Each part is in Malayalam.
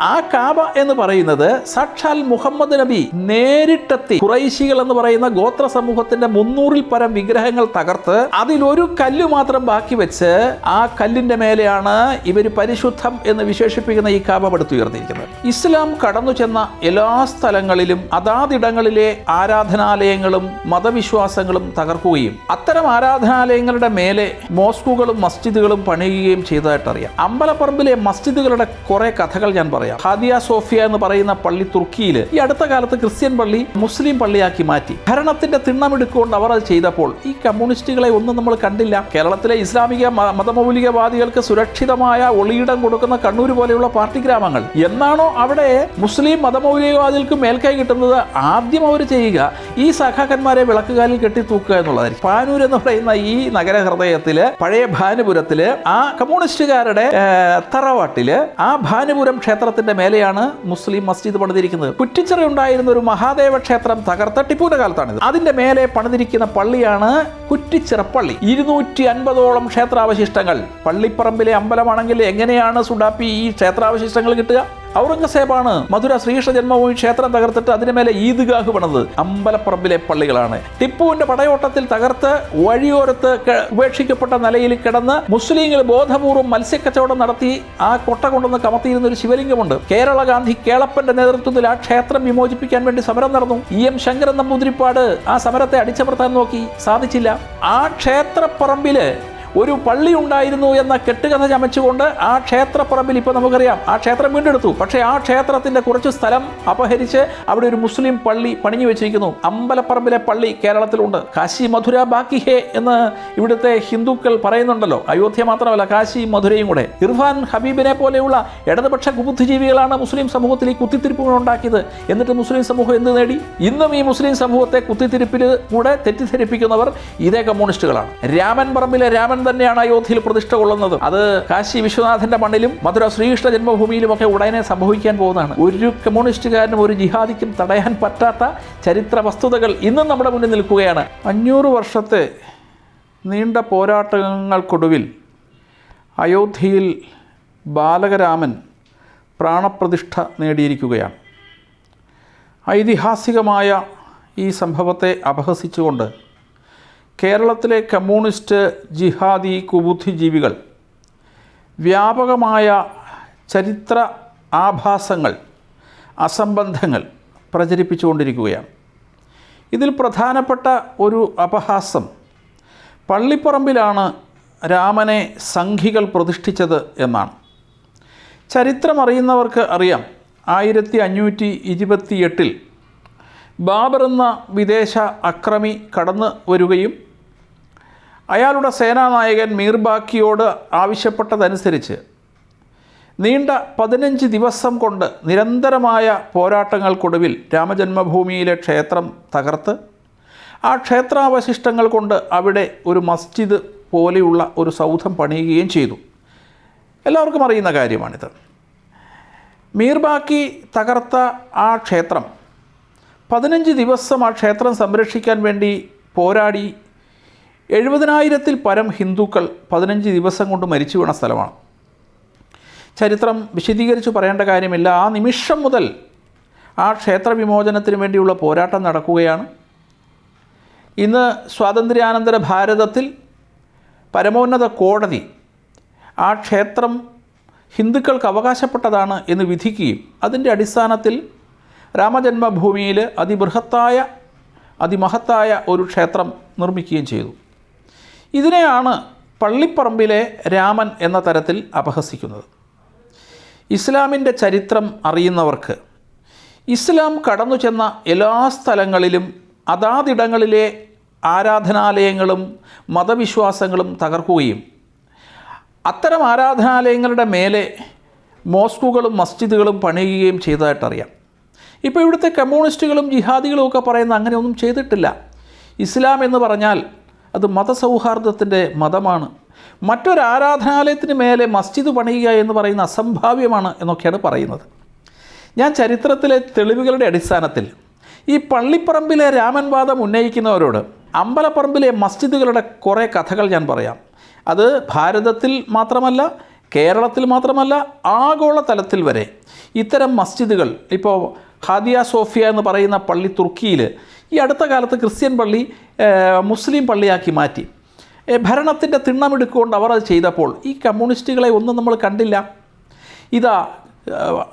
ആ കാബ എന്ന് പറയുന്നത് സാക്ഷാൽ മുഹമ്മദ് നബി നേരിട്ടെത്തി കുറൈശികൾ എന്ന് പറയുന്ന ഗോത്ര സമൂഹത്തിന്റെ മുന്നൂറിൽ പരം വിഗ്രഹങ്ങൾ തകർത്ത് അതിലൊരു കല്ല് മാത്രം ബാക്കി വെച്ച് ആ കല്ലിന്റെ മേലെയാണ് ഇവർ പരിശുദ്ധം എന്ന് വിശേഷിപ്പിക്കുന്ന ഈ കാബ പടുത്തുയർത്തിയിരിക്കുന്നത് ഇസ്ലാം കടന്നു ചെന്ന എല്ലാ സ്ഥലങ്ങളിലും അതാതിടങ്ങളിലെ ആരാധനാലയങ്ങളും മതവിശ്വാസങ്ങളും തകർക്കുകയും അത്തരം ആരാധനാലയങ്ങളുടെ മേലെ മോസ്കുകളും മസ്ജിദുകളും പണിയുകയും ചെയ്തതായിട്ടറിയാം. അമ്പലപ്പറമ്പിലെ മസ്ജിദുകളുടെ കുറെ കഥകൾ ഞാൻ പറയാം. ഹാദിയ സോഫിയ എന്ന് പറയുന്ന പള്ളി തുർക്കിയിൽ ഈ അടുത്ത കാലത്ത് ക്രിസ്ത്യൻ പള്ളി മുസ്ലിം പള്ളിയാക്കി മാറ്റി. ഭരണത്തിന്റെ തിണ്ണമെടുക്കൊണ്ട് അവർ അത് ചെയ്തപ്പോൾ ഈ കമ്മ്യൂണിസ്റ്റുകളെ ഒന്നും നമ്മൾ കണ്ടില്ല. കേരളത്തിലെ ഇസ്ലാമിക മതമൗലികവാദികൾക്ക് സുരക്ഷിതമായ ഒളിയിടം കൊടുക്കുന്ന കണ്ണൂർ പോലെയുള്ള പാർട്ടി ഗ്രാമങ്ങൾ. എന്നാണോ അവിടെ മുസ്ലിം മതമൗലികവാദികൾക്ക് മേൽക്കൈ കിട്ടുന്നത്? ആദ്യം അവർ ചെയ്യുക ഈ സഖാക്കന്മാരെ വിളക്കുകാലിൽ കെട്ടി തൂക്കുക എന്നുള്ളതായിരിക്കും. പാനൂർ എന്ന് പറയുന്ന ഈ നഗര ഹൃദയത്തിൽ പഴയ ഭാനുപുരത്തിൽ ആ കമ്മ്യൂണിസ്റ്റുകാരുടെ തറവാട്ടിൽ ആ ഭാനുപുരം ക്ഷേത്രത്തിന്റെ മേലെയാണ് മുസ്ലിം മസ്ജിദ് പണിതിരിക്കുന്നത്. കുറ്റിച്ചിറ ഉണ്ടായിരുന്ന ഒരു മഹാദേവ ക്ഷേത്രം തകർത്ത ടിപ്പുവിന്റെ കാലത്താണിത്. അതിന്റെ മേലെ പണിതിരിക്കുന്ന പള്ളിയാണ് കുറ്റിച്ചിറ പള്ളി. ഇരുന്നൂറ്റി അൻപതോളം ക്ഷേത്രാവശിഷ്ടങ്ങൾ. പള്ളിപ്പറമ്പിലെ അമ്പലമാണെങ്കിൽ എങ്ങനെയാണ് സുഡാപ്പി ഈ ക്ഷേത്രാവശിഷ്ടങ്ങൾ കിട്ടുക? ഔറംഗസേബാണ് മധുര ശ്രീകൃഷ്ണ ജന്മഭൂമി ക്ഷേത്രം തകർത്തിട്ട് അതിന് മേലെ ഈദ്ഗാഹ് പണിത് അമ്പലപ്പറമ്പിലെ പള്ളികളാണ്. ടിപ്പുവിന്റെ പടയോട്ടത്തിൽ തകർത്ത് വഴിയോരത്ത് ഉപേക്ഷിക്കപ്പെട്ട നിലയിൽ കിടന്ന് മുസ്ലിങ്ങൾ ബോധപൂർവം മത്സ്യക്കച്ചവടം നടത്തി ആ കൊട്ട കൊണ്ടുവന്ന് കമത്തിയിരുന്ന ഒരു ശിവലിംഗമുണ്ട്. കേരള ഗാന്ധി കേളപ്പന്റെ നേതൃത്വത്തിൽ ആ ക്ഷേത്രം വിമോചിപ്പിക്കാൻ വേണ്ടി സമരം നടന്നു. ഇ. എം. ശങ്കരൻ നമ്പൂതിരിപ്പാട് ആ സമരത്തെ അടിച്ചമർത്താൻ നോക്കി. സാധിച്ചില്ല. ആ ക്ഷേത്രപ്പറമ്പിൽ ഒരു പള്ളി ഉണ്ടായിരുന്നു എന്ന കെട്ടുകഥ ചമച്ചുകൊണ്ട് ആ ക്ഷേത്രപ്പറമ്പിൽ ഇപ്പോൾ നമുക്കറിയാം. ആ ക്ഷേത്രം വീണ്ടെടുത്തു. പക്ഷേ ആ ക്ഷേത്രത്തിന്റെ കുറച്ച് സ്ഥലം അപഹരിച്ച് അവിടെ ഒരു മുസ്ലിം പള്ളി പണിഞ്ഞു വെച്ചിരിക്കുന്നു. അമ്പലപ്പറമ്പിലെ പള്ളി കേരളത്തിലുണ്ട്. കാശി മധുര ബാക്കി ഹേ എന്ന് ഇവിടുത്തെ ഹിന്ദുക്കൾ പറയുന്നുണ്ടല്ലോ. അയോധ്യ മാത്രമല്ല കാശി മധുരയും കൂടെ. ഇർഫാൻ ഹബീബിനെ പോലെയുള്ള ഇടതുപക്ഷ ബുദ്ധിജീവികളാണ് മുസ്ലിം സമൂഹത്തിൽ ഈ കുത്തിത്തിരിപ്പുകൾ ഉണ്ടാക്കിയത്. എന്നിട്ട് മുസ്ലിം സമൂഹം എന്ത് നേടി? ഇന്നും ഈ മുസ്ലിം സമൂഹത്തെ കുത്തിത്തിരിപ്പിൽ കൂടെ തെറ്റിദ്ധരിപ്പിക്കുന്നവർ ഇതേ കമ്മ്യൂണിസ്റ്റുകളാണ്. രാമൻ പറമ്പിലെ രാമൻ തന്നെയാണ് അയോധ്യയിൽ പ്രതിഷ്ഠ കൊള്ളുന്നത്. അത് കാശി വിശ്വനാഥന്റെ മണ്ണിലും മധുര ശ്രീകൃഷ്ണ ജന്മഭൂമിയിലും ഒക്കെ ഉടനെ സംഭവിക്കാൻ പോകുന്നതാണ്. ഒരു കമ്മ്യൂണിസ്റ്റുകാരനും ഒരു ജിഹാദിക്കും തടയാൻ പറ്റാത്ത ചരിത്ര വസ്തുതകൾ ഇന്നും നമ്മുടെ മുന്നിൽ നിൽക്കുകയാണ്. അഞ്ഞൂറ് വർഷത്തെ നീണ്ട പോരാട്ടങ്ങൾക്കൊടുവിൽ അയോധ്യയിൽ ബാലകരാമൻ പ്രാണപ്രതിഷ്ഠ നേടിയിരിക്കുകയാണ്. ഐതിഹാസികമായ ഈ സംഭവത്തെ അപഹസിച്ചുകൊണ്ട് കേരളത്തിലെ കമ്മ്യൂണിസ്റ്റ് ജിഹാദി കുബുദ്ധിജീവികൾ വ്യാപകമായ ചരിത്ര ആഭാസങ്ങൾ അസംബന്ധങ്ങൾ പ്രചരിപ്പിച്ചുകൊണ്ടിരിക്കുകയാണ്. ഇതിൽ പ്രധാനപ്പെട്ട ഒരു അപഹാസം പള്ളിപ്പറമ്പിലാണ് രാമനെ സംഘികൾ പ്രതിഷ്ഠിച്ചത് എന്നാണ്. ചരിത്രം അറിയുന്നവർക്ക് അറിയാം ആയിരത്തി അഞ്ഞൂറ്റി ഇരുപത്തിയെട്ടിൽ ബാബർ എന്ന വിദേശ അക്രമി കടന്നു വരികയും അയാളുടെ സേനാനായകൻ മീർബാക്കിയോട് ആവശ്യപ്പെട്ടതനുസരിച്ച് നീണ്ട പതിനഞ്ച് ദിവസം കൊണ്ട് നിരന്തരമായ പോരാട്ടങ്ങൾക്കൊടുവിൽ രാമജന്മഭൂമിയിലെ ക്ഷേത്രം തകർത്ത് ആ ക്ഷേത്രാവശിഷ്ടങ്ങൾ കൊണ്ട് അവിടെ ഒരു മസ്ജിദ് പോലെയുള്ള ഒരു സൗധം പണിയുകയും ചെയ്തു. എല്ലാവർക്കും അറിയുന്ന കാര്യമാണിത്. മീർബാക്കി തകർത്ത ആ ക്ഷേത്രം പതിനഞ്ച് ദിവസം ആ ക്ഷേത്രം സംരക്ഷിക്കാൻ വേണ്ടി പോരാടി എഴുപതിനായിരത്തിൽ പരം ഹിന്ദുക്കൾ പതിനഞ്ച് ദിവസം കൊണ്ട് മരിച്ചു വീണ സ്ഥലമാണ്. ചരിത്രം വിശദീകരിച്ച് പറയേണ്ട കാര്യമില്ല. ആ നിമിഷം മുതൽ ആ ക്ഷേത്ര വിമോചനത്തിന് വേണ്ടിയുള്ള പോരാട്ടം നടക്കുകയാണ്. ഇന്ന് സ്വാതന്ത്ര്യാനന്തര ഭാരതത്തിൽ പരമോന്നത കോടതി ആ ക്ഷേത്രം ഹിന്ദുക്കൾക്ക് അവകാശപ്പെട്ടതാണ് എന്ന് വിധിക്കുകയും അതിന്റെ അടിസ്ഥാനത്തിൽ രാമജന്മഭൂമിയിൽ അതിബൃഹത്തായ അതിമഹത്തായ ഒരു ക്ഷേത്രം നിർമ്മിക്കുകയും ചെയ്തു. ഇതിനെയാണ് പള്ളിപ്പറമ്പിലെ രാമൻ എന്ന തരത്തിൽ അപഹസിക്കുന്നത്. ഇസ്ലാമിന്റെ ചരിത്രം അറിയുന്നവർക്ക് ഇസ്ലാം കടന്നു ചെന്ന എല്ലാ സ്ഥലങ്ങളിലും അതാതിടങ്ങളിലെ ആരാധനാലയങ്ങളും മതവിശ്വാസങ്ങളും തകർക്കുകയും അത്തരം ആരാധനാലയങ്ങളുടെ മേലെ മോസ്കുകളും മസ്ജിദുകളും പണിയുകയും ചെയ്തതായിട്ടറിയാം. ഇപ്പോൾ ഇവിടുത്തെ കമ്മ്യൂണിസ്റ്റുകളും ജിഹാദികളും ഒക്കെ പറയുന്ന അങ്ങനെയൊന്നും ചെയ്തിട്ടില്ല. ഇസ്ലാം എന്ന് പറഞ്ഞാൽ അത് മതസൗഹാർദ്ദത്തിന്റെ മതമാണ്. മറ്റൊരു ആരാധനാലയത്തിന് മേലെ മസ്ജിദ് പണിയുക എന്ന് പറയുന്ന അസംഭാവ്യമാണ് എന്നൊക്കെയാണ് പറയുന്നത്. ഞാൻ ചരിത്രത്തിലെ തെളിവുകളുടെ അടിസ്ഥാനത്തിൽ ഈ പള്ളിപ്പറമ്പിലെ രാമൻവാദം ഉന്നയിക്കുന്നവരോട് അമ്പലപ്പറമ്പിലെ മസ്ജിദുകളുടെ കുറേ കഥകൾ ഞാൻ പറയാം. അത് ഭാരതത്തിൽ മാത്രമല്ല കേരളത്തിൽ മാത്രമല്ല ആഗോള തലത്തിൽ വരെ ഇത്തരം മസ്ജിദുകൾ ഇപ്പോൾ ഹാദിയ സോഫിയ എന്ന് പറയുന്ന പള്ളി തുർക്കിയിൽ ഈ അടുത്ത കാലത്ത് ക്രിസ്ത്യൻ പള്ളി മുസ്ലിം പള്ളിയാക്കി മാറ്റി. ഭരണത്തിന്റെ തിണ്ണമെടുക്കൊണ്ട് അവർ അത് ചെയ്തപ്പോൾ ഈ കമ്മ്യൂണിസ്റ്റുകളെ ഒന്നും നമ്മൾ കണ്ടില്ല. ഇതാ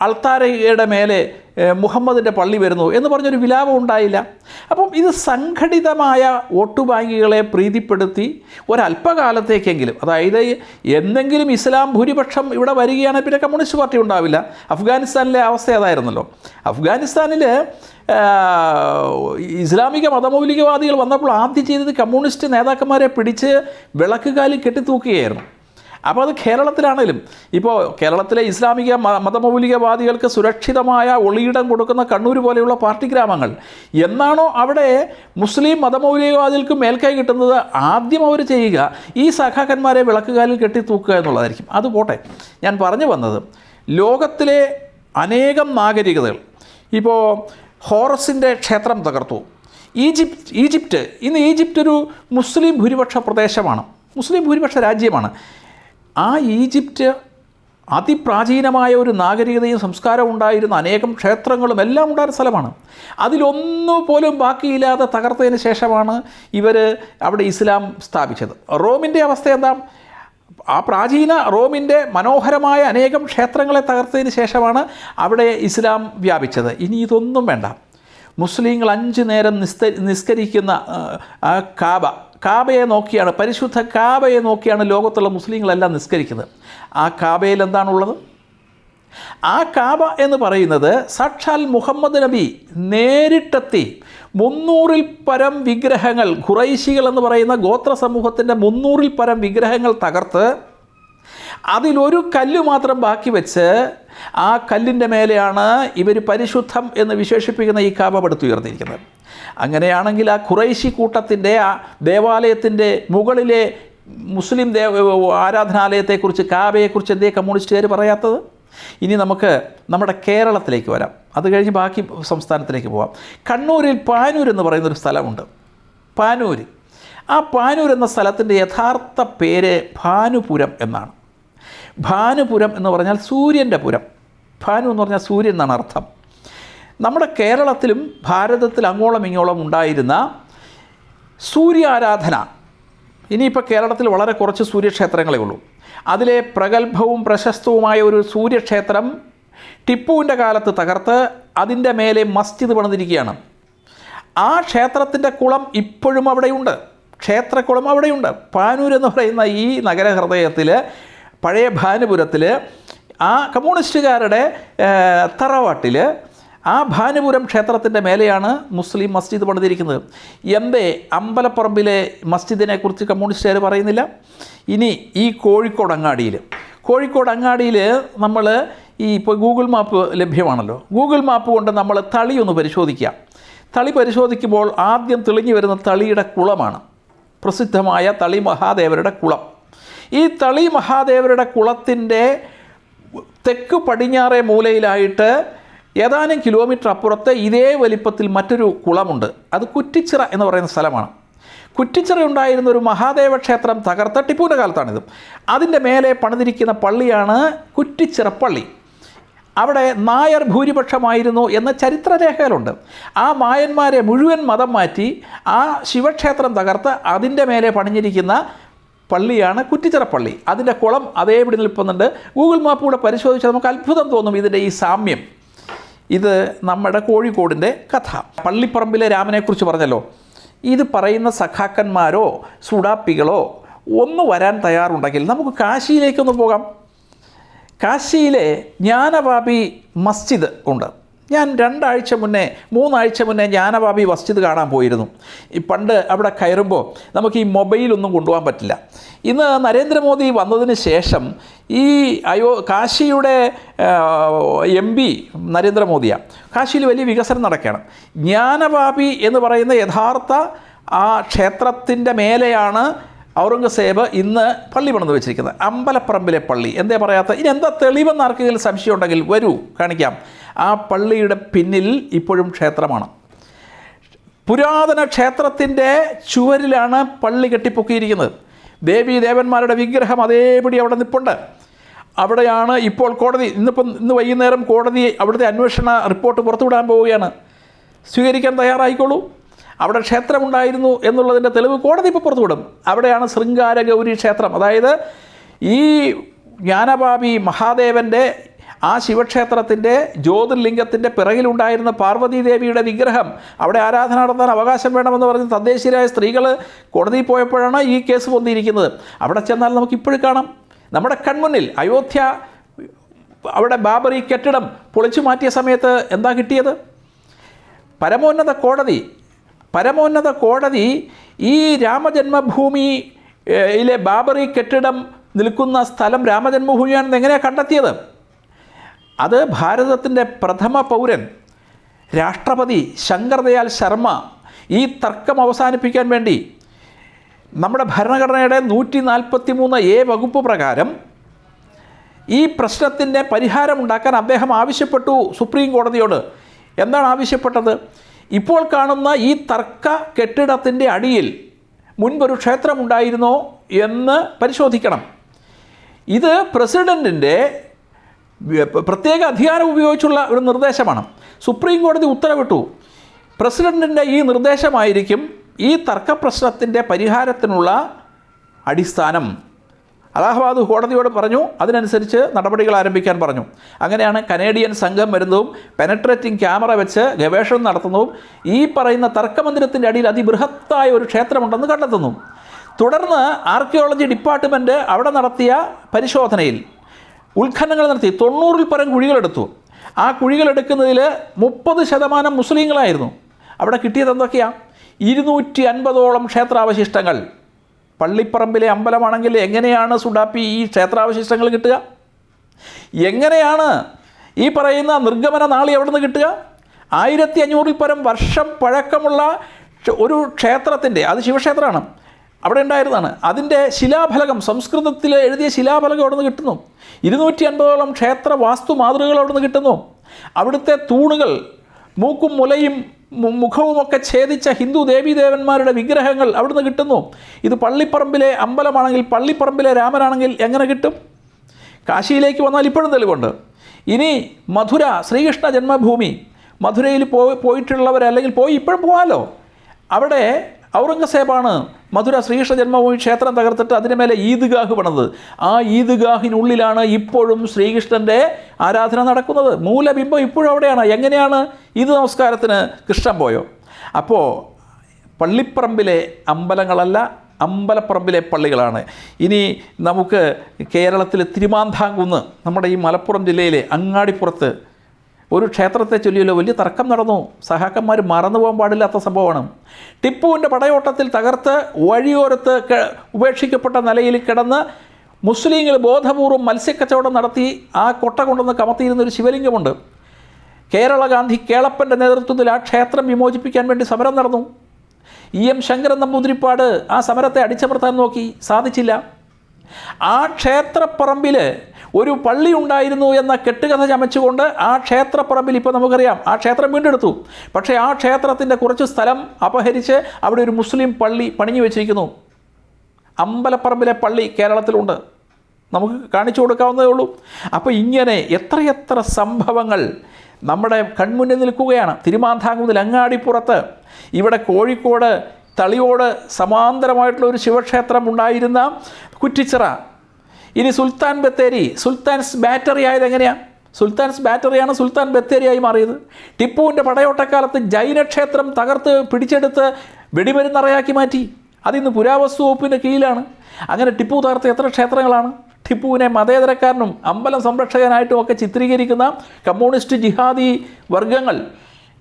അൾത്താരയുടെ മേലെ മുഹമ്മദിന്റെ പള്ളി വരുന്നു എന്ന് പറഞ്ഞൊരു വിലാപം ഉണ്ടായില്ല. അപ്പം ഇത് സംഘടിതമായ വോട്ട് ബാങ്കുകളെ പ്രീതിപ്പെടുത്തി ഒരല്പകാലത്തേക്കെങ്കിലും അതായത് എന്തെങ്കിലും ഇസ്ലാം ഭൂരിപക്ഷം ഇവിടെ വരികയാണെങ്കിൽ പിന്നെ കമ്മ്യൂണിസ്റ്റ് പാർട്ടി ഉണ്ടാവില്ല. അഫ്ഗാനിസ്ഥാനിലെ അവസ്ഥ അതായിരുന്നല്ലോ. അഫ്ഗാനിസ്ഥാനിൽ ഇസ്ലാമിക മതമൗലികവാദികൾ വന്നപ്പോൾ ആദ്യം ചെയ്തത് കമ്മ്യൂണിസ്റ്റ് നേതാക്കന്മാരെ പിടിച്ച് വിളക്കുകാലിൽ കെട്ടിത്തൂക്കുകയായിരുന്നു. അപ്പോൾ അത് കേരളത്തിലാണേലും. ഇപ്പോൾ കേരളത്തിലെ ഇസ്ലാമിക മതമൗലികവാദികൾക്ക് സുരക്ഷിതമായ ഒളിയിടം കൊടുക്കുന്ന കണ്ണൂർ പോലെയുള്ള പാർട്ടി ഗ്രാമങ്ങൾ എന്നാണോ അവിടെ മുസ്ലിം മതമൗലികവാദികൾക്ക് മേൽക്കൈ കിട്ടുന്നത്? ആദ്യം അവർ ചെയ്യുക ഈ സഖാക്കന്മാരെ വിളക്കുകാലിൽ കെട്ടി തൂക്കുക എന്നുള്ളതായിരിക്കും. അത് പോട്ടെ. ഞാൻ പറഞ്ഞു വന്നത് ലോകത്തിലെ അനേകം നാഗരികതകൾ ഇപ്പോൾ ഹോറസിന്റെ ക്ഷേത്രം തകർത്തു. ഈജിപ്റ്റ് ഈജിപ്റ്റ് ഇന്ന് ഈജിപ്റ്റ് ഒരു മുസ്ലിം ഭൂരിപക്ഷ പ്രദേശമാണ്. മുസ്ലിം ഭൂരിപക്ഷ രാജ്യമാണ്. ആ ഈജിപ്റ്റ് അതിപ്രാചീനമായ ഒരു നാഗരികതയും സംസ്കാരവും ഉണ്ടായിരുന്ന അനേകം ക്ഷേത്രങ്ങളും എല്ലാം ഉണ്ടായിരുന്ന സ്ഥലമാണ്. അതിലൊന്നുപോലും ബാക്കിയില്ലാതെ തകർത്തതിന് ശേഷമാണ് ഇവർ അവിടെ ഇസ്ലാം സ്ഥാപിച്ചത്. റോമിന്റെ അവസ്ഥ എന്താ? ആ പ്രാചീന റോമിന്റെ മനോഹരമായ അനേകം ക്ഷേത്രങ്ങളെ തകർത്തതിന് ശേഷമാണ് അവിടെ ഇസ്ലാം വ്യാപിച്ചത്. ഇനി ഇതൊന്നും വേണ്ട. മുസ്ലിങ്ങൾ അഞ്ച് നേരം നിസ്ത നിസ്കരിക്കുന്ന കാബ കാബയെ നോക്കിയാണ് പരിശുദ്ധ കാബയെ നോക്കിയാണ് ലോകത്തുള്ള മുസ്ലിങ്ങളെല്ലാം നിസ്കരിക്കുന്നത്. ആ കാബയിൽ എന്താണുള്ളത്? ആ കാബ എന്ന് പറയുന്നത് സാക്ഷാൽ മുഹമ്മദ് നബി നേരിട്ടെത്തി മുന്നൂറിൽ പരം വിഗ്രഹങ്ങൾ ഖുറൈശികൾ എന്ന് പറയുന്ന ഗോത്ര സമൂഹത്തിന്റെ മുന്നൂറിൽ പരം വിഗ്രഹങ്ങൾ തകർത്ത് അതിലൊരു കല്ല് മാത്രം ബാക്കി വെച്ച് ആ കല്ലിന്റെ മേലെയാണ് ഇവർ പരിശുദ്ധം എന്ന് വിശേഷിപ്പിക്കുന്ന ഈ കാബ പടുത്തുയർന്നിരിക്കുന്നത്. അങ്ങനെയാണെങ്കിൽ ആ ഖുറൈശി കൂട്ടത്തിന്റെ ആ ദേവാലയത്തിന്റെ മുകളിലെ മുസ്ലിം ദേവ ആരാധനാലയത്തെക്കുറിച്ച് കാബയെക്കുറിച്ച് എന്തേ കമ്മ്യൂണിസ്റ്റുകാർ പറയാത്തത്? ഇനി നമുക്ക് നമ്മുടെ കേരളത്തിലേക്ക് വരാം. അത് കഴിഞ്ഞ് ബാക്കി സംസ്ഥാനത്തിലേക്ക് പോവാം. കണ്ണൂരിൽ പാനൂർ എന്ന് പറയുന്നൊരു സ്ഥലമുണ്ട്. പാനൂർ ആ പാനൂർ എന്ന സ്ഥലത്തിന്റെ യഥാർത്ഥ പേര് ഭാനുപുരം എന്നാണ്. ഭാനുപുരം എന്ന് പറഞ്ഞാൽ സൂര്യന്റെ പുരം. ഭാനു എന്ന് പറഞ്ഞാൽ സൂര്യൻ എന്നാണ് അർത്ഥം. നമ്മുടെ കേരളത്തിലും ഭാരതത്തിൽ അങ്ങോളം ഇങ്ങോളം ഉണ്ടായിരുന്ന സൂര്യാരാധന. ഇനിയിപ്പോൾ കേരളത്തിൽ വളരെ കുറച്ച് സൂര്യക്ഷേത്രങ്ങളേ ഉള്ളൂ. അതിലെ പ്രഗത്ഭവും പ്രശസ്തവുമായ ഒരു സൂര്യക്ഷേത്രം ടിപ്പുവിന്റെ കാലത്ത് തകർത്ത് അതിന്റെ മേലെ മസ്ജിദ് പണിതിരിക്കുകയാണ്. ആ ക്ഷേത്രത്തിന്റെ കുളം ഇപ്പോഴും അവിടെയുണ്ട്. ക്ഷേത്രക്കുളം അവിടെയുണ്ട്. പാനൂർ എന്ന് പറയുന്ന ഈ നഗരഹൃദയത്തിൽ പഴയ ഭാനുപുരത്തിൽ ആ കമ്മ്യൂണിസ്റ്റുകാരുടെ തറവാട്ടിൽ ആ ഭാനുപുരം ക്ഷേത്രത്തിന്റെ മേലെയാണ് മുസ്ലിം മസ്ജിദ് പണിതിരിക്കുന്നത്. എംബെ അമ്പലപ്പറമ്പിലെ മസ്ജിദിനെക്കുറിച്ച് കമ്മ്യൂണിസ്റ്റുകാർ പറയുന്നില്ല. ഇനി ഈ കോഴിക്കോട് അങ്ങാടിയിൽ കോഴിക്കോട് അങ്ങാടിയിൽ നമ്മൾ ഈ ഇപ്പോൾ ഗൂഗിൾ മാപ്പ് ലഭ്യമാണല്ലോ. ഗൂഗിൾ മാപ്പ് കൊണ്ട് നമ്മൾ തളി ഒന്ന് പരിശോധിക്കാം തളി പരിശോധിക്കുമ്പോൾ ആദ്യം തെളിഞ്ഞു വരുന്ന തളിയുടെ കുളമാണ്. പ്രസിദ്ധമായ തളി മഹാദേവരുടെ കുളം. ഈ തളി മഹാദേവരുടെ കുളത്തിന്റെ തെക്ക് പടിഞ്ഞാറേ മൂലയിലായിട്ട് ഏതാനും കിലോമീറ്റർ അപ്പുറത്ത് ഇതേ വലിപ്പത്തിൽ മറ്റൊരു കുളമുണ്ട്. അത് കുറ്റിച്ചിറ എന്ന് പറയുന്ന സ്ഥലമാണ്. കുറ്റിച്ചിറ ഉണ്ടായിരുന്ന ഒരു മഹാദേവ ക്ഷേത്രം തകർത്ത ടിപ്പുവിന്റെ കാലത്താണിത്. അതിന്റെ മേലെ പണിതിരിക്കുന്ന പള്ളിയാണ് കുറ്റിച്ചിറ പള്ളി. അവിടെ നായർ ഭൂരിപക്ഷമായിരുന്നു എന്ന ചരിത്രരേഖയിലുണ്ട് ആ മായന്മാരെ മുഴുവൻ മതം മാറ്റി ആ ശിവക്ഷേത്രം തകർത്ത് അതിന്റെ മേലെ പണിഞ്ഞിരിക്കുന്ന പള്ളിയാണ് കുറ്റിച്ചിറ പള്ളി. അതിന്റെ കുളം അതേപടി നിൽക്കുന്നുണ്ട് ഗൂഗിൾ മാപ്പ് കൂടെ പരിശോധിച്ചാൽ നമുക്ക് അത്ഭുതം തോന്നും ഇതിന്റെ ഈ സാമ്യം. ഇത് നമ്മുടെ കോഴിക്കോടിന്റെ കഥ. പള്ളിപ്പറമ്പിലെ രാമനെക്കുറിച്ച് പറഞ്ഞല്ലോ. ഇത് പറയുന്ന സഖാക്കന്മാരോ സുഡാപ്പികളോ ഒന്ന് വരാൻ തയ്യാറുണ്ടെങ്കിൽ നമുക്ക് കാശിയിലേക്കൊന്ന് പോകാം. കാശിയിലെ ജ്ഞാനവാപി മസ്ജിദ് ഉണ്ട്. ഞാൻ രണ്ടാഴ്ച മുന്നേ മൂന്നാഴ്ച മുന്നേ ജ്ഞാനവാപി മസ്ജിദ് കാണാൻ പോയിരുന്നു. ഈ പണ്ട് അവിടെ കയറുമ്പോൾ നമുക്ക് ഈ മൊബൈലൊന്നും കൊണ്ടുപോകാൻ പറ്റില്ല. ഇന്ന് നരേന്ദ്രമോദി വന്നതിന് ശേഷം ഈ അയോ കാശിയുടെ എം പി നരേന്ദ്രമോദിയാണ് കാശിയിൽ വലിയ വികസനം നടക്കുകയാണ്. ജ്ഞാനവാപി എന്ന് പറയുന്ന യഥാർത്ഥ ആ ക്ഷേത്രത്തിന്റെ മേലെയാണ് ഔറംഗസേബ് ഇന്ന് പള്ളി പണിത് വെച്ചിരിക്കുന്നത് അമ്പലപ്പറമ്പിലെ പള്ളി. എന്തേ പറയാത്ത? ഇനി എന്താ തെളിവെന്ന് ആർക്കെങ്കിലും സംശയം ഉണ്ടെങ്കിൽ വരൂ. കാണിക്കാം. ആ പള്ളിയുടെ പിന്നിൽ ഇപ്പോഴും ക്ഷേത്രമാണ്. പുരാതന ക്ഷേത്രത്തിന്റെ ചുവരിലാണ് പള്ളി കെട്ടിപ്പൊക്കിയിരിക്കുന്നത്. ദേവീ ദേവന്മാരുടെ വിഗ്രഹം അതേപടി അവിടെ നിൽപ്പുണ്ട് അവിടെയാണ് ഇപ്പോൾ കോടതി. ഇന്നിപ്പം ഇന്ന് വൈകുന്നേരം കോടതി അവിടുത്തെ അന്വേഷണ റിപ്പോർട്ട് പുറത്തുവിടാൻ പോവുകയാണ്. സ്വീകരിക്കാൻ തയ്യാറായിക്കോളൂ. അവിടെ ക്ഷേത്രമുണ്ടായിരുന്നു എന്നുള്ളതിന്റെ തെളിവ് കോടതി ഇപ്പോൾ പുറത്തുവിടും. അവിടെയാണ് ശൃംഗാരഗൗരി ക്ഷേത്രം. അതായത് ഈ ജ്ഞാനഭാവി മഹാദേവന്റെ ആ ശിവക്ഷേത്രത്തിന്റെ ജ്യോതിർലിംഗത്തിന്റെ പിറകിലുണ്ടായിരുന്ന പാർവതീദേവിയുടെ വിഗ്രഹം. അവിടെ ആരാധന നടത്താൻ അവകാശം വേണമെന്ന് പറഞ്ഞ് തദ്ദേശീയരായ സ്ത്രീകൾ കോടതിയിൽ പോയപ്പോഴാണ് ഈ കേസ് പൊന്തിയിരിക്കുന്നത്. അവിടെ ചെന്നാൽ നമുക്ക് ഇപ്പോഴും കാണാം. നമ്മുടെ കൺമുന്നിൽ അയോധ്യ അവിടെ ബാബറി കെട്ടിടം പൊളിച്ചു മാറ്റിയ സമയത്ത് എന്താ കിട്ടിയത്? പരമോന്നത കോടതി പരമോന്നത കോടതി ഈ രാമജന്മഭൂമി ഏഹ്, യിലെ ബാബറി കെട്ടിടം നിൽക്കുന്ന സ്ഥലം രാമജന്മഭൂമിയാണെന്ന് എങ്ങനെയാണ് കണ്ടെത്തിയത്? അത് ഭാരതത്തിന്റെ പ്രഥമ പൗരൻ രാഷ്ട്രപതി ശങ്കർദയാൽ ശർമ്മ ഈ തർക്കം അവസാനിപ്പിക്കാൻ വേണ്ടി നമ്മുടെ ഭരണഘടനയുടെ നൂറ്റി നാൽപ്പത്തി മൂന്ന് എ വകുപ്പ് പ്രകാരം ഈ പ്രശ്നത്തിന്റെ പരിഹാരമുണ്ടാക്കാൻ അദ്ദേഹം ആവശ്യപ്പെട്ടു സുപ്രീം കോടതിയോട്. എന്താണ് ആവശ്യപ്പെട്ടത്? ഇപ്പോൾ കാണുന്ന ഈ തർക്ക കെട്ടിടത്തിന്റെ അടിയിൽ മുൻപൊരു ക്ഷേത്രമുണ്ടായിരുന്നോ എന്ന് പരിശോധിക്കണം. ഇത് പ്രസിഡന്റിന്റെ പ്രത്യേക അധികാരം ഉപയോഗിച്ചുള്ള ഒരു നിർദ്ദേശമാണ്. സുപ്രീം കോടതി ഉത്തരവിട്ടു. പ്രസിഡന്റിന്റെ ഈ നിർദ്ദേശമായിരിക്കും ഈ തർക്ക പ്രശ്നത്തിന്റെ പരിഹാരത്തിനുള്ള അടിസ്ഥാനം. അലഹബാദ് കോടതിയോട് പറഞ്ഞു അതിനനുസരിച്ച് നടപടികൾ ആരംഭിക്കാൻ പറഞ്ഞു. അങ്ങനെയാണ് കനേഡിയൻ സംഘം വരുന്നതും പെനട്രേറ്റിംഗ് ക്യാമറ വെച്ച് ഗവേഷണം നടത്തുന്നതും ഈ പറയുന്ന തർക്കമന്ദിരത്തിന്റെ അടിയിൽ അതിബൃഹത്തായ ഒരു ക്ഷേത്രമുണ്ടെന്ന് കണ്ടെത്തുന്നു. തുടർന്ന് ആർക്കിയോളജി ഡിപ്പാർട്ട്മെന്റ് അവിടെ നടത്തിയ പരിശോധനയിൽ ഉത്ഖനങ്ങൾ നടത്തി തൊണ്ണൂറിൽ പരം കുഴികളെടുത്തു ആ കുഴികളെടുക്കുന്നതിൽ മുപ്പത് ശതമാനം മുസ്ലിങ്ങളായിരുന്നു. അവിടെ കിട്ടിയത് എന്തൊക്കെയാണ് ഇരുന്നൂറ്റി അൻപതോളം ക്ഷേത്രാവശിഷ്ടങ്ങൾ. പള്ളിപ്പറമ്പിലെ അമ്പലമാണെങ്കിൽ എങ്ങനെയാണ് സുഡാപ്പി ഈ ക്ഷേത്രാവശിഷ്ടങ്ങൾ കിട്ടുക? എങ്ങനെയാണ് ഈ പറയുന്ന നിർഗമന നാളി എവിടെ നിന്ന് കിട്ടുക? ആയിരത്തി അഞ്ഞൂറിൽ പരം വർഷം പഴക്കമുള്ള ഒരു ക്ഷേത്രത്തിന്റെ അത് ശിവക്ഷേത്രമാണ് അവിടെ ഉണ്ടായിരുന്നതാണ്. അതിന്റെ ശിലാഫലകം സംസ്കൃതത്തിൽ എഴുതിയ ശിലാഫലകം അവിടെ നിന്ന് കിട്ടുന്നു. ഇരുന്നൂറ്റി അൻപതോളം ക്ഷേത്ര വാസ്തു മാതൃകകൾ അവിടെ നിന്ന് കിട്ടുന്നു. അവിടുത്തെ തൂണുകൾ മൂക്കും മുലയും മുഖവുമൊക്കെ ഛേദിച്ച ഹിന്ദു ദേവീദേവന്മാരുടെ വിഗ്രഹങ്ങൾ അവിടുന്ന് കിട്ടുന്നു. ഇത് പള്ളിപ്പറമ്പിലെ അമ്പലമാണെങ്കിൽ പള്ളിപ്പറമ്പിലെ രാമനാണെങ്കിൽ എങ്ങനെ കിട്ടും? കാശിയിലേക്ക് വന്നാൽ ഇപ്പോഴും തെളിവുണ്ട്. ഇനി മധുര ശ്രീകൃഷ്ണ ജന്മഭൂമി. മധുരയിൽ പോയി പോയിട്ടുള്ളവരല്ലെങ്കിൽ പോയി ഇപ്പോഴും പോകാമല്ലോ അവിടെ ഔറംഗസേബാണ് മധുര ശ്രീകൃഷ്ണ ജന്മഭൂമി ക്ഷേത്രം തകർത്തിട്ട് അതിന് മേലെ ഈദ്ഗാഹ് പണിത്. ആ ഈദ്ഗാഹിനുള്ളിലാണ് ഇപ്പോഴും ശ്രീകൃഷ്ണന്റെ ആരാധന നടക്കുന്നത്. മൂലബിംബം ഇപ്പോഴും അവിടെയാണ്. എങ്ങനെയാണ് ഈദ് നമസ്കാരത്തിന് കൃഷ്ണൻ പോയോ? അപ്പോൾ പള്ളിപ്പറമ്പിലെ അമ്പലങ്ങളല്ല അമ്പലപ്പറമ്പിലെ പള്ളികളാണ്. ഇനി നമുക്ക് കേരളത്തിലെ തിരുമാന്താംകുന്ന് നമ്മുടെ ഈ മലപ്പുറം ജില്ലയിലെ അങ്ങാടിപ്പുറത്ത് ഒരു ക്ഷേത്രത്തെ ചൊല്ലിയല്ലോ വലിയ തർക്കം നടന്നു. സഹാക്കന്മാർ മറന്നു പോകാൻ പാടില്ലാത്ത സംഭവമാണ്. ടിപ്പുവിന്റെ പടയോട്ടത്തിൽ തകർത്ത് വഴിയോരത്ത് ഉപേക്ഷിക്കപ്പെട്ട നിലയിൽ കിടന്ന് മുസ്ലിങ്ങൾ ബോധപൂർവം മത്സ്യക്കച്ചവടം നടത്തി ആ കൊട്ട കൊണ്ടുവന്ന് കമത്തിയിരുന്ന ഒരു ശിവലിംഗമുണ്ട്. കേരള ഗാന്ധി കേളപ്പന്റെ നേതൃത്വത്തിൽ ആ ക്ഷേത്രം വിമോചിപ്പിക്കാൻ വേണ്ടി സമരം നടന്നു. ഇ. എം. ശങ്കരൻ നമ്പൂതിരിപ്പാട് ആ സമരത്തെ അടിച്ചമർത്താൻ നോക്കി. സാധിച്ചില്ല. ആ ക്ഷേത്രപ്പറമ്പിൽ ഒരു പള്ളി ഉണ്ടായിരുന്നു എന്ന കെട്ടുകഥ ചമച്ചുകൊണ്ട് ആ ക്ഷേത്രപ്പറമ്പിൽ ഇപ്പോൾ നമുക്കറിയാം ആ ക്ഷേത്രം വീണ്ടെടുത്തു. പക്ഷേ ആ ക്ഷേത്രത്തിന്റെ കുറച്ച് സ്ഥലം അപഹരിച്ച് അവിടെ ഒരു മുസ്ലിം പള്ളി പണിഞ്ഞു വെച്ചിരിക്കുന്നു. അമ്പലപ്പറമ്പിലെ പള്ളി കേരളത്തിലുണ്ട്. നമുക്ക് കാണിച്ചു കൊടുക്കാവുന്നതേ ഉള്ളൂ. അപ്പോൾ ഇങ്ങനെ എത്രയെത്ര സംഭവങ്ങൾ നമ്മുടെ കൺമുന്നിൽ നിൽക്കുകയാണ്. തിരുമാന്താങ്കുന്നിൽ അങ്ങാടിപ്പുറത്ത് ഇവിടെ കോഴിക്കോട് തളിയോട് സമാന്തരമായിട്ടുള്ള ഒരു ശിവക്ഷേത്രം ഉണ്ടായിരുന്ന കുറ്റിച്ചിറ. ഇനി സുൽത്താൻ ബത്തേരി സുൽത്താൻസ് ബാറ്ററി ആയത് എങ്ങനെയാണ് സുൽത്താൻസ് ബാറ്ററിയാണ് സുൽത്താൻ ബത്തേരിയായി മാറിയത്. ടിപ്പുവിന്റെ പടയോട്ടക്കാലത്ത് ജൈനക്ഷേത്രം തകർത്ത് പിടിച്ചെടുത്ത് വെടിമരുന്നറയാക്കി മാറ്റി. അതിന്ന് പുരാവസ്തു വകുപ്പിന്റെ കീഴിലാണ്. അങ്ങനെ ടിപ്പു തകർത്ത എത്ര ക്ഷേത്രങ്ങളാണ്? ടിപ്പുവിനെ മതേതരക്കാരനും അമ്പലം സംരക്ഷകനായിട്ടും ഒക്കെ ചിത്രീകരിക്കുന്ന കമ്മ്യൂണിസ്റ്റ് ജിഹാദി വർഗങ്ങൾ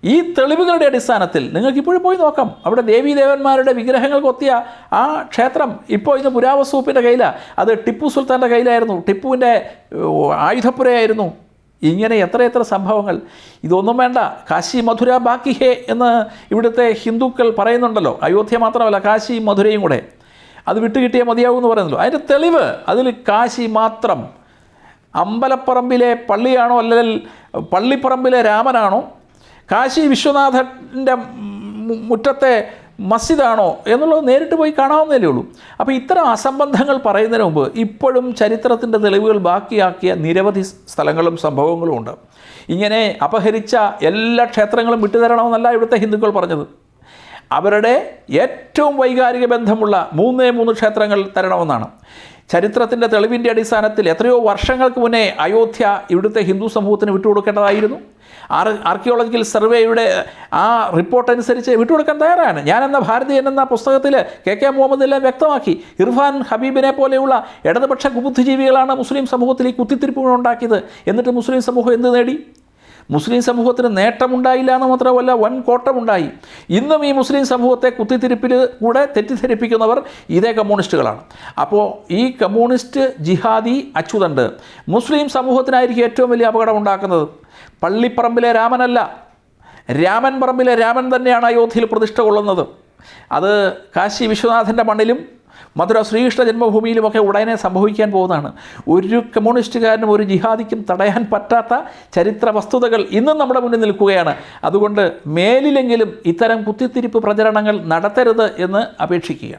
ഈ തെളിവുകളുടെ അടിസ്ഥാനത്തിൽ നിങ്ങൾക്ക് ഇപ്പോഴും പോയി നോക്കാം. അവിടെ ദേവീദേവന്മാരുടെ വിഗ്രഹങ്ങൾ കൊത്തിയ ആ ക്ഷേത്രം ഇപ്പോൾ ഇന്ന് പുരാവസ്തു വകുപ്പിന്റെ കയ്യിലാണ് അത് ടിപ്പു സുൽത്താന്റെ കയ്യിലായിരുന്നു. ടിപ്പുവിന്റെ ആയുധപ്പുരയായിരുന്നു. ഇങ്ങനെ എത്രയെത്ര സംഭവങ്ങൾ. ഇതൊന്നും വേണ്ട. കാശി മധുര ബാക്കി ഹേ എന്ന് ഇവിടുത്തെ ഹിന്ദുക്കൾ പറയുന്നുണ്ടല്ലോ. അയോധ്യ മാത്രമല്ല കാശി മധുരയും കൂടെ. അത് വിട്ടുകിട്ടിയാൽ മതിയാവും എന്ന് പറയുന്നല്ലോ അതിന്റെ തെളിവ് അതിൽ കാശി മാത്രം. അമ്പലപ്പറമ്പിലെ പള്ളിയാണോ അല്ലെങ്കിൽ പള്ളിപ്പറമ്പിലെ രാമനാണോ? കാശി വിശ്വനാഥന്റെ മുറ്റത്തെ മസ്ജിദാണോ എന്നുള്ളത് നേരിട്ട് പോയി കാണാവുന്നതേ ഉള്ളൂ. അപ്പോൾ ഇത്തരം അസംബന്ധങ്ങൾ പറയുന്നതിന് മുമ്പ് ഇപ്പോഴും ചരിത്രത്തിന്റെ തെളിവുകൾ ബാക്കിയാക്കിയ നിരവധി സ്ഥലങ്ങളും സംഭവങ്ങളും ഉണ്ട്. ഇങ്ങനെ അപഹരിച്ച എല്ലാ ക്ഷേത്രങ്ങളും വിട്ടുതരണമെന്നല്ല ഇവിടുത്തെ ഹിന്ദുക്കൾ പറഞ്ഞത്. അവരുടെ ഏറ്റവും വൈകാരിക ബന്ധമുള്ള മൂന്നേ മൂന്ന് ക്ഷേത്രങ്ങൾ തരണമെന്നാണ്. ചരിത്രത്തിന്റെ തെളിവിന്റെ അടിസ്ഥാനത്തിൽ എത്രയോ വർഷങ്ങൾക്ക് മുന്നേ അയോധ്യ ഇവിടുത്തെ ഹിന്ദു സമൂഹത്തിന് വിട്ടുകൊടുക്കേണ്ടതായിരുന്നു. ആർ ആർക്കിയോളജിക്കൽ സർവേയുടെ ആ റിപ്പോർട്ട് അനുസരിച്ച് വിട്ടുകൊടുക്കാൻ തയ്യാറാണ്. ഞാൻ എന്ന ഭാരതീയൻ എന്ന പുസ്തകത്തിൽ കെ കെ മുഹമ്മദ് എല്ലാം വ്യക്തമാക്കി. ഇർഫാൻ ഹബീബിനെ പോലെയുള്ള ഇടതുപക്ഷ ബുദ്ധിജീവികളാണ് മുസ്ലിം സമൂഹത്തിൽ ഈ കുത്തിത്തിരിപ്പുകൾ ഉണ്ടാക്കിയത്. എന്നിട്ട് മുസ്ലിം സമൂഹം എന്ത് നേടി? മുസ്ലിം സമൂഹത്തിന് നേട്ടമുണ്ടായില്ല എന്ന് മാത്രമല്ല വൻ കോട്ടമുണ്ടായി. ഇന്നും ഈ മുസ്ലിം സമൂഹത്തെ കുത്തിത്തിരിപ്പിൽ കൂടെ തെറ്റിദ്ധരിപ്പിക്കുന്നവർ ഇതേ കമ്മ്യൂണിസ്റ്റുകളാണ്. അപ്പോൾ ഈ കമ്മ്യൂണിസ്റ്റ് ജിഹാദി അച്യുതണ്ട് മുസ്ലിം സമൂഹത്തിനായിരിക്കും ഏറ്റവും വലിയ അപകടം ഉണ്ടാക്കുന്നത്. പള്ളിപ്പറമ്പിലെ രാമനല്ല. രാമൻ പറമ്പിലെ രാമൻ തന്നെയാണ് അയോധ്യയിൽ പ്രതിഷ്ഠ കൊള്ളുന്നത്. അത് കാശി വിശ്വനാഥന്റെ മണ്ണിലും മധുര ശ്രീകൃഷ്ണ ജന്മഭൂമിയിലുമൊക്കെ ഉടനെ സംഭവിക്കാൻ പോകുന്നതാണ്. ഒരു കമ്മ്യൂണിസ്റ്റുകാരനും ഒരു ജിഹാദിക്കും തടയാൻ പറ്റാത്ത ചരിത്ര വസ്തുതകൾ ഇന്നും നമ്മുടെ മുന്നിൽ നിൽക്കുകയാണ്. അതുകൊണ്ട് മേലിലെങ്കിലും ഇത്തരം കുത്തിത്തിരിപ്പ് പ്രചരണങ്ങൾ നടത്തരുത് എന്ന് അപേക്ഷിക്കുക